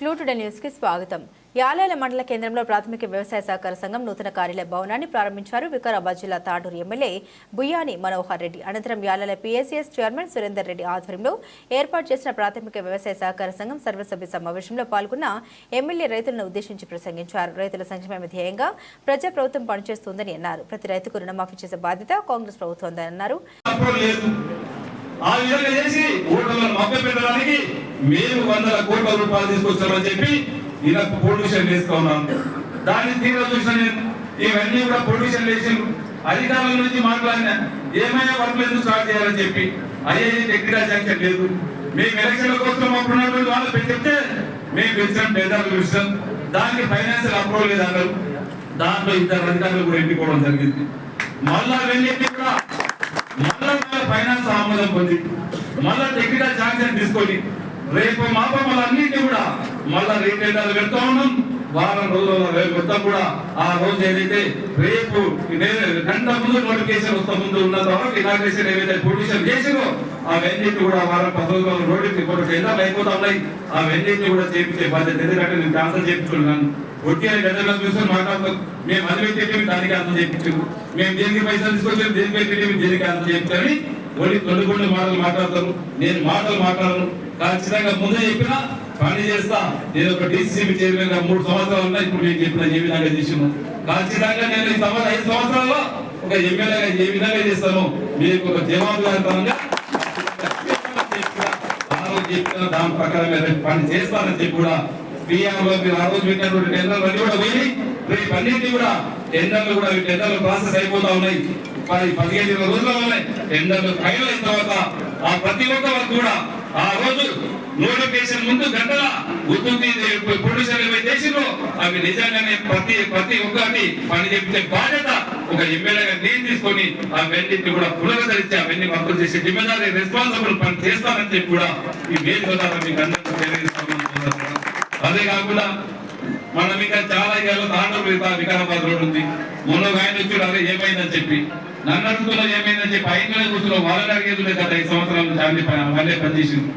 క్లూటుడే న్యూస్కి స్వాగతం. యాలేల మండల కేంద్రంలో ప్రాథమిక వ్యవసాయ సహకార సంఘం నూతన కార్యాలయ భవనాన్ని ప్రారంభించారు వికారాబాద్ జిల్లా తాడూరు ఎమ్మెల్యే బుయ్యాని మనోహర్ రెడ్డి. అనంతరం యాలేల పిఎస్సిఎస్ చైర్మన్ సురేందర్ రెడ్డి ఆధ్వర్యంలో ఏర్పాటు చేసిన ప్రాథమిక వ్యవసాయ సహకార సంఘం సర్వసభ్య సమావేశంలో పాల్గొన్న ఎమ్మెల్యే రైతులను ఉద్దేశించి ప్రసంగించారు. రైతుల సంక్షేమ ధ్యేయంగా ప్రజా ప్రభుత్వం పనిచేస్తుందని అన్నారు. ప్రతి రైతుకు రుణమాఫీ చేసే బాధ్యత కాంగ్రెస్ ప్రభుత్వం అన్నారు మేము వందల కోట్ల రూపాయలు తీసుకొచ్చామని చెప్పి ఇలా పొల్యూషన్ వేసుకున్నాం దాన్ని తీవ్ర చూసిన నేను ఇవన్నీ కూడా పొల్యూషన్ వేసి అధికారుల నుంచి మాట్లాడినా ఏమైనా వర్క్ ఎందుకు స్టార్ట్ చేయాలని చెప్పి అయ్యే ఎక్కడా శాంక్షన్ లేదు. మేము ఎలక్షన్ల కోసం అప్పుడున్నటువంటి వాళ్ళు చెప్తే మేము పెంచడం పేదలకు విషయం దానికి ఫైనాన్షియల్ అప్రూవల్ లేదు అన్నారు దాంట్లో ఇద్దరు అధికారులు కూడా ఎన్నుకోవడం జరిగింది. మళ్ళా వెళ్ళి కూడా మళ్ళా ఫైనాన్స్ ఆమోదం పొంది మళ్ళా టెక్నికల్ శాంక్షన్ తీసుకొని రేపు మా బొమ్మలన్నింటినీ కూడా మళ్ళా రీటైలర్ పెడతా ఉన్నాం వారం రోజుల రేపు మొత్తం కూడా ఆ రోజు ఏదైతే రేపు గంట ముందు నోటిఫికేషన్ వస్తా ముందు ఉన్న తర్వాత ఇనాగ్రేషన్ ఏవైతే పొల్యూషన్ చేసిరో అవన్నీ కూడా వారం పదవులు రోజుల రోడ్డు ఇప్పుడు టెండర్లు అయిపోతా ఉన్నాయి అవన్నీ కూడా చేపించే బాధ్యత ఎందుకంటే నేను క్యాన్సల్ చేపించుకున్నాను. ఒట్టి గంటల చూసుకొని మాట్లాడుతాం మేము అది పెట్టి దానికి అంత చేయించాము మేము దేనికి పైసలు తీసుకొచ్చాము దేనికి పెట్టి దేనికి అంత చేయించారని ఒడి తొలిగొండ మాటలు మాట్లాడతారు. నేను మాటలు మాట్లాడను ఖచ్చితంగా ముందే చెప్పినా పని చేస్తా. నేను ఒక డిసిసిబి చైర్మన్గా మూడు సంవత్సరాలు ఉన్నా ఇప్పుడు నేను చెప్పిన ఏ విధంగా చేసాను. ఖచ్చితంగా నేను ఈ సంవత్సరం ఐదు సంవత్సరాల్లో ఒక ఎమ్మెల్యేగా ఏ విధంగా చేస్తాను మీకు ఒక జవాబుదారితనంగా చెప్పిన దాని ప్రకారం పని చేస్తానని చెప్పి కూడా పిఎం మీరు ఆ రోజు పెట్టినటువంటి టెండర్లు అన్ని కూడా పోయి రేపు అన్నింటినీ కూడా టెండర్లు కూడా టెండర్లు ప్రాసెస్ అయిపోతా ఉన్నాయి. పది పదిహేను ఇరవై రోజుల్లోనే టెండర్లు ఫైనల్ అయిన తర్వాత ఆ ప్రతి ఒక్కరు కూడా ఆ రోజు నోటిఫికేషన్ ముందు గంటల ఉత్పత్తి ప్రొడ్యూసర్ ఏవైతే చేసిందో అవి నిజంగానే ప్రతి ప్రతి ఒక్కటి పని చెప్తే బాధ్యత ఒక ఎమ్మెల్యేగా నేను తీసుకొని అవన్నింటిని కూడా పునరుద్ధరించి అవన్నీ వర్కులు చేసి జిమ్మేదారి రెస్పాన్సిబుల్ పని చేస్తానని చెప్పి కూడా ఈ వేదిక ద్వారా మీకు అందరికీ తెలియజేస్తాను అదే కాకుండా మనం ఇంకా చాలా ఇవాళ తాండవ వికారాబాద్ రోడ్ ఉంది. మొన్న ఆయన వచ్చాడు అదే ఏమైందని చెప్పి. నన్ను అడుగుతున్నా ఏమైందని చెప్పి ఆయన కూర్చున్నాం వాళ్ళని అడిగేది లేదు గత ఐదు సంవత్సరాలు నుంచి పని- వాళ్ళే పనిచేసింది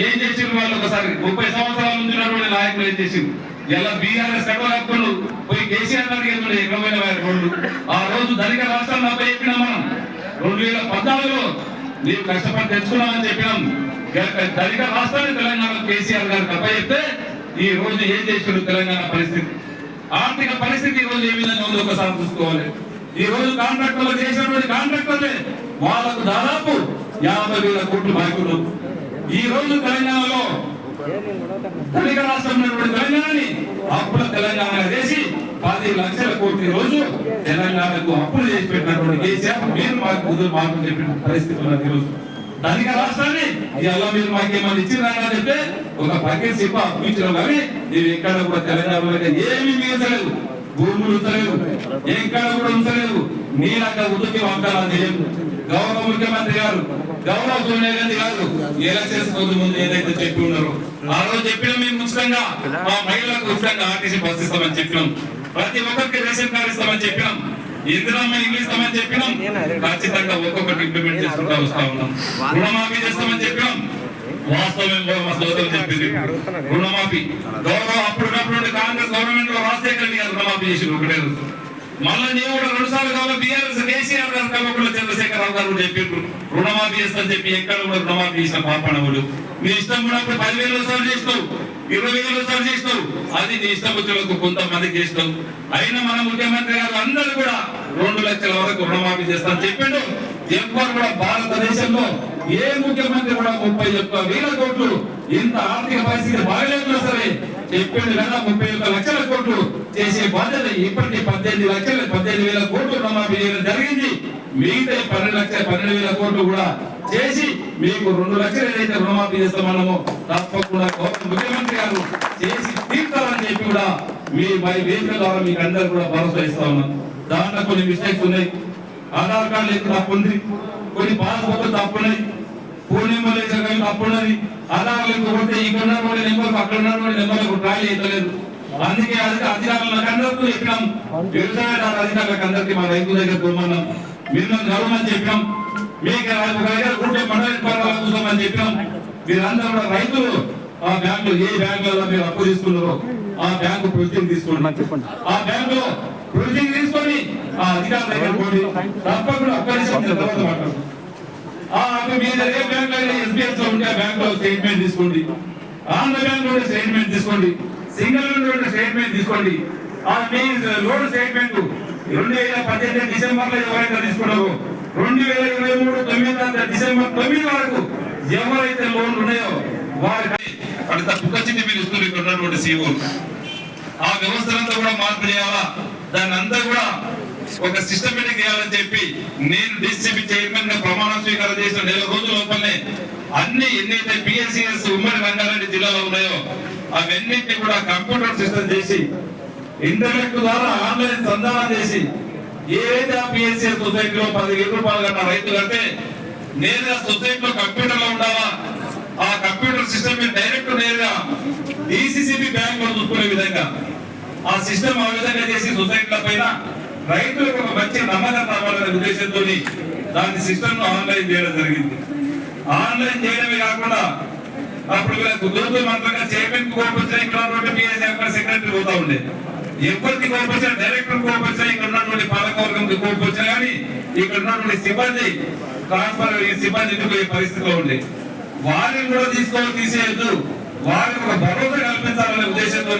ఏం చేసింది వాళ్ళు ఒకసారి? ముప్పై సంవత్సరాల నుంచి ఉన్నటువంటి నాయకులు ఏం చేసింది ఎలా బీఆర్ఎస్ కట్టలేకుండా పోయి కేసీఆర్ అడిగేది ఎక్కడమైన వారి రోడ్లు ఆ రోజు ధనిక రాష్ట్రాన్ని అబ్బాయి చెప్పినాం మనం. రెండు వేల పద్నాలుగులో నీవు కష్టపడి తెచ్చుకున్నామని చెప్పినాం. ధనిక రాష్ట్రాన్ని తెలంగాణ కేసీఆర్ గారికి అబ్బాయి చెప్తే ఈ రోజు ఏం చేసిండు తెలంగాణ పరిస్థితి? ఆర్థిక పరిస్థితి ఈ రోజు ఏ విధంగా ఉందో ఒకసారి చూసుకోవాలి. ఈ రోజు కాంట్రాక్టర్లు చేసినటువంటి కాంట్రాక్టర్లే వాళ్ళకు దాదాపు యాభై వేల కోట్లు బాకులు ఈ రోజు తెలంగాణలో ధనిక రాష్ట్రం తెలంగాణని అప్పుల తెలంగాణ చేసి పది లక్షల కోట్ల రోజు తెలంగాణకు అప్పులు చేసి పెట్టినటువంటి కేసీఆర్ మీరు మాకు మాకు చెప్పిన పరిస్థితి ఉన్నది ఈరోజు ధనిక రాష్ట్రాన్ని. ఇవాళ మీరు మాకేమన్నా ఇచ్చినా అని చెప్తే ఒక బకెట్ సిప్ప అప్పించడం కానీ నేను ఎక్కడ కూడా తెలంగాణలో ఏమీ మిగతలేదు. భూములు ఉంచలేదు. ఎక్కడ కూడా ఉంచలేదు. నేను అక్కడ ఉద్యోగి వాగ్దానాలు చేయలేదు. గౌరవ ముఖ్యమంత్రి గారు గౌరవ సోనియా గాంధీ గారు ఎలక్షన్స్ కొద్ది ముందు ఏదైతే చెప్పి ఉన్నారో ఆ రోజు చెప్పిన మేము ఉచితంగా మా మహిళలకు ఉచితంగా ఆర్టీసీ బస్ ఇస్తామని చెప్పినాం. ప్రతి ఒక్కరికి రేషన్ కార్డు ఇస్తామని చెప్పినాం. ఇందిరమ్మ ఇల్లు ఇస్తామని చెప్పినాం. ఖచ్చితంగా ఒక్కొక్కటి ఇంప్లిమెంట్ చేసుకుంటా వస్తా ఉన్నాం. రుణమాఫీ చేస్తామని చెప్పినాం. వాస్తవం కూడా మా సోదరులు చెప్పింది రుణమాఫీ. గౌరవ అప్పుడున్నప్పుడు కాంగ్రెస్ గవర్నమెంట్లో రాజశేఖర గారు రుణమాఫీ చేసి ఒకటే రోజు. మళ్ళీ నేను కూడా రెండు సార్లు కావాలి బీఆర్ఎస్ కేసీఆర్ గారు కల్వకుంట్ల చంద్రశేఖరరావు గారు కూడా చెప్పిండ్రు. రుణమాఫీ చేస్తాను చెప్పి ఎక్కడ కూడా రుణమాఫీ చేసిన పాపనవులు మీ ఇష్టం ఉన్నప్పుడు పదివేలు సార్లు చేస్తావు ఇరవై వేలు సార్లు చేస్తావు అది నీ ఇష్టం కొంతమందికి చేస్తావు అయినా మన ముఖ్యమంత్రి గారు అందరూ కూడా రెండు లక్షల వరకు రుణమాఫీ చేస్తాను చెప్పిండు. ఎవ్వరు కూడా భారతదేశంలో ఏ ముఖ్యమంత్రి కూడా ముప్పై ఒక్క వేల కోట్లు ఇంత ఆర్థిక పరిస్థితి బాగలేకున్నా సరే చెప్పిండు కదా ముప్పై ఒక్క లక్షల కోట్లు చేసే బాధ్యత ఇప్పటికీ పద్దెనిమిది లక్షల పద్దెనిమిది వేల కోట్లు రుణమాఫీ చేయడం జరిగింది. మిగతా పన్నెండు లక్షల పన్నెండు వేల కోట్లు కూడా చేసి మీకు రెండు లక్షలు ఏదైతే రుణమాఫీ చేస్తామన్నామో తప్పకుండా గౌరవ ముఖ్యమంత్రి గారు చేసి తీర్చాలని చెప్పి కూడా మీ మరి వేదిక ద్వారా మీకు అందరు కూడా భరోసా ఇస్తా ఉన్నాం. దాంట్లో కొన్ని మిస్టేక్స్ ఉన్నాయి. ఆధార్ కార్డు లేదు తప్పు ఉంది. కొన్ని పాస్పోర్ట్లు తప్పు ఉన్నాయి. ఫోన్ నెంబర్ లేక తప్పు ఉన్నది. ఆధార్ లేకపోతే ఇక్కడ ఉన్నటువంటి నెంబర్ అక్కడ ఉన్నటువంటి నెంబర్ ట్రాలీ అవుతలేదు అందుకే అది అధికారులకు అందరికీ చెప్పినాం. వ్యవసాయ అధికారులకు అందరికీ మా రైతుల దగ్గర పోమన్నాం మీరు నన్ను చెప్పినాం. మీకు ఒక దగ్గర కూర్చొని మండలి చూసామని చెప్పినాం మీరందరూ కూడా రైతులు ఆ బ్యాంకులో ఏ బ్యాంకులలో మీరు అప్పు తీసుకున్నారో ఆ బ్యాంకు ప్రొసీడింగ్ తీసుకోండి. ఆ బ్యాంకులో ప్రొసీడింగ్ తీసుకొని ఆ అధికారుల దగ్గర పోండి. తప్పకుండా తర్వాత. ఆ అక్కడ మీ దగ్గర ఏ బ్యాంక్ ఎస్బీఎస్లో ఉంటే బ్యాంక్లో స్టేట్మెంట్ తీసుకోండి. ఆంధ్ర బ్యాంక్లో స్టేట్మెంట్ తీసుకోండి. సింగల్లో ఉండే స్టేట్మెంట్ తీసుకోండి. ఆ మీ లోన్ స్టేట్మెంట్ రెండు వేల పద్దెనిమిది డిసెంబర్లో ఎవరైతే తీసుకున్నారో రెండు వేల ఇరవై మూడు తొమ్మిది డిసెంబర్ తొమ్మిది వరకు ఎవరైతే లోన్లు ఉన్నాయో వారికి అంత పుక్కచింది మీరు ఇస్తున్నారు ఇక్కడ ఉన్నటువంటి సీఓ ఆ వ్యవస్థలంతా కూడా మార్పు చేయాలా? దాన్ని అంతా కూడా ఒక సిస్టమేటిక్ చేయాలని చెప్పి నేను డిసిపి చైర్మన్గా ప్రమాణ స్వీకారం చేసిన నెల రోజుల లోపలనే అన్ని ఎన్నైతే పిఎస్సిఎస్ ఉమ్మడి రంగారెడ్డి జిల్లాలో ఉన్నాయో అవన్నింటినీ కూడా కంప్యూటర్ సిస్టమ్ చేసి ఇంటర్నెట్ ద్వారా ఆన్లైన్ సంధానం చేసి ఏదైతే ఆ పిఎస్సిఎస్ సొసైటీలో పదివేల రూపాయలు కన్నా రైతులు అంటే నేరుగా సొసైటీలో కంప్యూటర్లో ఉండాలా? ఆ కంప్యూటర్ సిస్టమ్ డైరెక్ట్ నేరుగా డిసిసిబి బ్యాంక్లో చూసుకునే విధంగా ఆ సిస్టమ్ ఆ విధంగా చేసి సొసైటీల పైన రైతులకు ఒక మంచి నమ్మకం రావాలనే ఉద్దేశంతో దాని సిస్టమ్ ఆన్లైన్ చేయడం జరిగింది. ఆన్లైన్ చేయడమే కాకుండా అప్పుడు వీళ్ళకు గురుతు మంత్రంగా చైర్మన్ కోపొచ్చిన ఇక్కడ సెక్రటరీ పోతా ఉండే. ఎవరికి కోపొచ్చిన డైరెక్టర్ కోపొచ్చిన ఇక్కడ ఉన్నటువంటి పాలకవర్గంకి కోపొచ్చిన కానీ ఇక్కడ ఉన్నటువంటి సిబ్బంది ట్రాన్స్ఫర్ సిబ్బంది ఇంటికి పరిస్థితిలో ఉంది వారిని కూడా తీసుకోవాలి తీసేయద్దు. వారికి ఒక భరోసా కల్పించాలనే ఉద్దేశంతో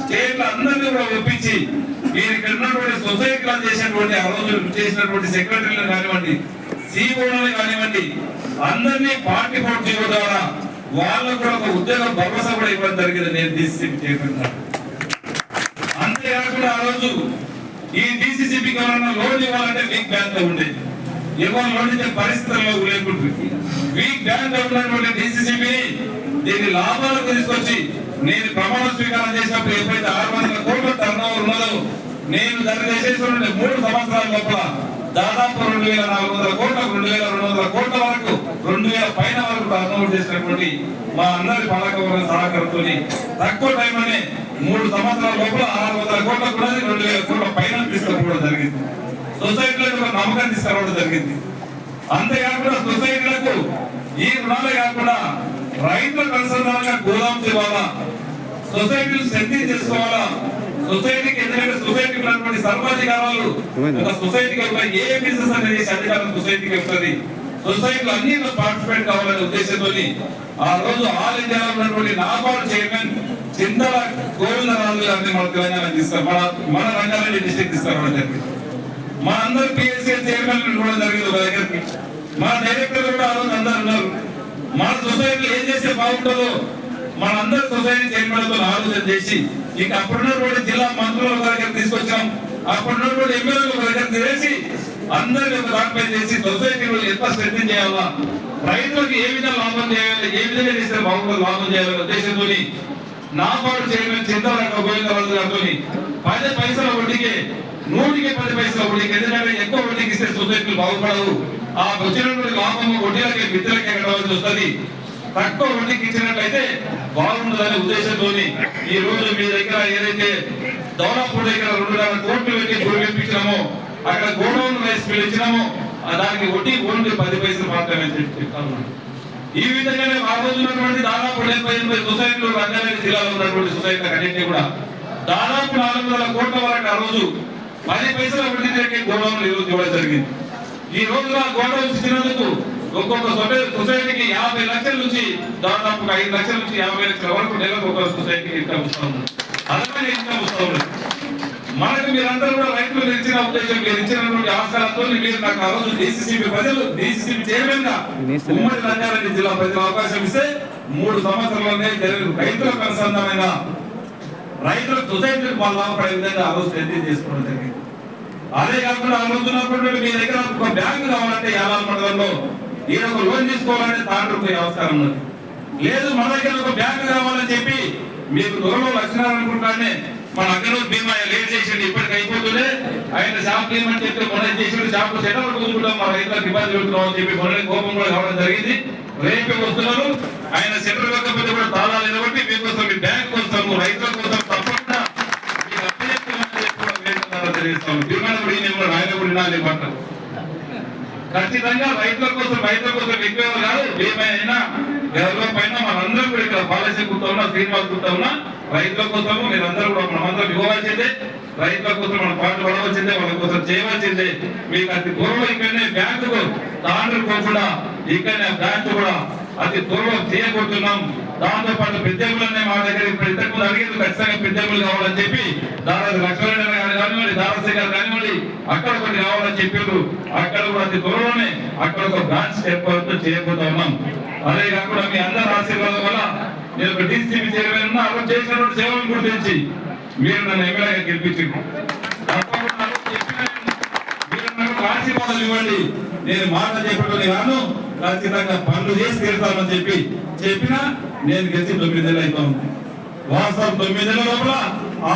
స్టేట్ల అందరినీ కూడా ఒప్పించి మీరు ఇక్కడ ఉన్నటువంటి సొసైటీలో చేసినటువంటి ఆ రోజు చేసినటువంటి సెక్రటరీలను కానివ్వండి సీఓలను కానివ్వండి అందరినీ పార్టీ పోటీ ద్వారా వాళ్ళకు కూడా ఒక ఉద్యోగ భరోసా కూడా ఇవ్వడం జరిగింది నేను డిసిసిబి చేపట్టినాను అంతేకాకుండా ఆ రోజు ఈ డిసిసిబికి ఎవరైనా లోన్ ఇవ్వాలంటే వీక్ బ్యాంక్ ఉండేది ఎవరు లోన్ ఇచ్చే పరిస్థితుల్లో లేకుంటుంది వీక్ బ్యాంక్ ఉన్నటువంటి డిసిసిబి దీన్ని లాభాలకు తీసుకొచ్చి నేను ప్రమాణ స్వీకారం చేసినప్పుడు ఎప్పుడైతే ఆరు వందల కోట్ల టర్న్ ఓవర్ ఉన్నదో నేను దాన్ని చేసేటువంటి మూడు సంవత్సరాల లోపల దాదాపు రెండు వేల నాలుగు వందల కోట్ల రెండు వేల రెండు వందల కోట్ల వరకు రెండు వేల పైన వరకు టర్న్ ఓవర్ చేసినటువంటి మా అందరి పాలకవర్గ సహకారంతో తక్కువ టైంలోనే మూడు సంవత్సరాల లోపల ఆరు వందల కోట్ల కూడా రెండు వేల కోట్ల పైన తీసుకురావడం జరిగింది. సొసైటీలకు నమ్మకం తీసుకురావడం జరిగింది. అంతేకాకుండా సొసైటీలకు ఈ రుణాలు కాకుండా రైతులకు అనుసంధానంగా గోదాం ఇవ్వాలా? సొసైటీలు శక్తి చేసుకోవాలా? సొసైటీకి ఎందుకంటే సొసైటీకి ఉన్నటువంటి సర్వాధికారాలు ఒక సొసైటీకి ఒక ఏ బిజినెస్ అనేది అధికారం సొసైటీకి ఉంటుంది. సొసైటీలు అన్ని పార్టిసిపేట్ కావాలనే ఉద్దేశంతో ఆ రోజు ఆల్ ఇండియా ఉన్నటువంటి నాబార్డు చైర్మన్ చింతల మన తెలంగాణ తీసుకున్నారు మన మన రంగారెడ్డి డిస్ట్రిక్ట్ తీసుకురావడం జరిగింది మా అందరు పిఎస్సీ చైర్మన్ కూడా జరిగింది ఒక దగ్గరికి. మా డైరెక్టర్ కూడా ఆ రోజు అందరు ఉన్నారు. మన సొసైటీలో ఏం చేస్తే బాగుంటుందో మనందరి సొసైటీ చైర్మన్తో ఆలోచన చేసి ఇక అప్పుడున్నటువంటి జిల్లా మంత్రుల ఒక దగ్గర తీసుకొచ్చాం. అప్పుడున్నటువంటి ఎమ్మెల్యేలు ఒక దగ్గర చేసి అందరిని ఒక దానిపై చేసి సొసైటీలో ఎంత శ్రద్ధ చేయాలా? రైతులకు ఏ విధంగా లాభం చేయాలి? ఏ విధంగా చేస్తే బాగుంటుంది లాభం చేయాలనే ఉద్దేశంతో నాబార్డు చైర్మన్ చింతలక గోవిందరాజు గారితో పది పైసల వడ్డీకి నూటికి పది పైసల వడ్డీకి ఎందుకంటే ఎక్కువ వడ్డీకి ఇస్తే సొసైటీలు బాగుపడవు. ఆ వచ్చినటువంటి లాభం వడ్డీలకి మిత్రులకి కట్టవలసి వస్తుంది. తక్కువ వడ్డీకి ఇచ్చినట్లయితే బాగుంటుందనే ఉద్దేశంతో ఈ రోజు మీ దగ్గర ఏదైతే దౌలాపూర్ దగ్గర రెండు వేల కోట్లు పెట్టి గురిపించినామో అక్కడ గోడౌన్ రైస్ పిలిచినామో దానికి వడ్డీ ఓన్లీ పది పైసలు మాత్రమే అని చెప్తా ఉన్నాను ఈ విధంగానే ఆ రోజు దాదాపు డెబ్బై ఎనభై సొసైటీలు రంగారెడ్డి జిల్లాలో ఉన్నటువంటి సొసైటీలు అన్నింటినీ కూడా దాదాపు నాలుగు వందల కోట్ల వరకు ఆ రోజు పది పైసల వృద్ధి రేట్ గోడౌన్లు ఈరోజు ఇవ్వడం జరిగింది. ఈ రోజు ఆ గోడౌన్స్ ఇచ్చినందుకు ఒక్కొక్క సొసైటీకి యాభై లక్షల నుంచి దాదాపు ఐదు లక్షల నుంచి యాభై లక్షల వరకు నెలకు ఒక సొసైటీకి ఇన్కమ్ వస్తా ఉంది. అదనమైన ఇన్కమ్ వస్తా మనకు మీరందరూ కూడా రైతులు ఇచ్చిన ఉద్దేశం మీరు ఇచ్చినటువంటి ఆస్కారంతో మీరు నాకు ఆ రోజు డిసిసిబి ప్రజలు డిసిసిబి చైర్మన్గా ఉమ్మడి రంగారెడ్డి జిల్లా ప్రజలు అవకాశం ఇస్తే మూడు సంవత్సరాలనే జరిగిన రైతులకు అనుసంధానంగా రైతుల సొసైటీలకు వాళ్ళు లాభపడే విధంగా ఆ రోజు నిర్ణయం చేసుకోవడం జరిగింది. అదే కాకుండా ఆ రోజు ఉన్నప్పుడు మీ దగ్గర ఒక బ్యాంకు కావాలంటే యాభై మండలంలో ఈయన ఒక లోన్ తీసుకోవాలంటే తాండ్రు పోయే అవసరం ఉన్నది. లేదు మన దగ్గర ఒక బ్యాంకు కావాలని చెప్పి మీకు త్వరలో లక్షణాలు అనుకుంటానే మన అక్కడ బీమా లేట్ చేసిండు ఇప్పటికి అయిపోతుండే. ఆయన షాప్ తీయమని చెప్పి మొన్న చేసిన షాప్ సెటల్ కూర్చుంటాం మా రైతులకు ఇబ్బంది పెడుతున్నాం అని చెప్పి మొన్న కోపం కూడా కావడం జరిగింది. రేపే వస్తున్నారు. ఆయన సెంటర్ కాకపోతే కూడా తాళాలు కాబట్టి మీకోసం మీ బ్యాంక్ కోసం రైతుల కోసం తప్పకుండా ఖచ్చితంగా రైతుల కోసం రైతుల కోసం ఎక్కువ కాదు ఏమైనా డెవలప్ పైన మనందరం కూడా ఇక్కడ పాలసీ గుర్తా ఉన్నా శ్రీనివాస్ గుర్తా ఉన్నా రైతుల కోసము మీరందరూ కూడా మనమందరం ఇవ్వవలసిందే. రైతుల కోసం మనం పాటు పడవలసిందే వాళ్ళ కోసం చేయవలసిందే. మీకు అతి త్వరలో ఇక్కడనే బ్యాంకు తాండ్రు పోకుండా ఇక్కడనే బ్యాంకు కూడా అతి త్వరలో చేయబోతున్నాం. దాంతో పాటు పెద్దములనే మా దగ్గర ఇప్పుడు ఇంతకు ముందు అడిగింది ఖచ్చితంగా పెద్దములు కావాలని చెప్పి దాదాపు లక్ష్మణ గారు కానివ్వండి దారాశ్రీ గారు కానివ్వండి అక్కడ కొన్ని రావాలని చెప్పారు. అక్కడ కూడా అతి త్వరలోనే అక్కడ ఒక బ్రాంచ్ ఏర్పాటు చేయబోతా ఉన్నాం. అదే కాకుండా మీ అందరి ఆశీర్వాదం వల్ల నేను ఒక డీసీబీ చైర్మన్ ఉన్నా అక్కడ చేసినటువంటి సేవలను గుర్తించి మీరు నన్ను ఎమ్మెల్యేగా గెలిపించింది ఆశీర్వాదాలు ఇవ్వండి. నేను మాట చెప్పడం కాను ఖచ్చితంగా పనులు చేసి తీరుతామని చెప్పి చెప్పినా నేను గెలిచి తొమ్మిది నెలలు అవుతా ఉంది వాస్తవం తొమ్మిది నెలల లోపల ఆ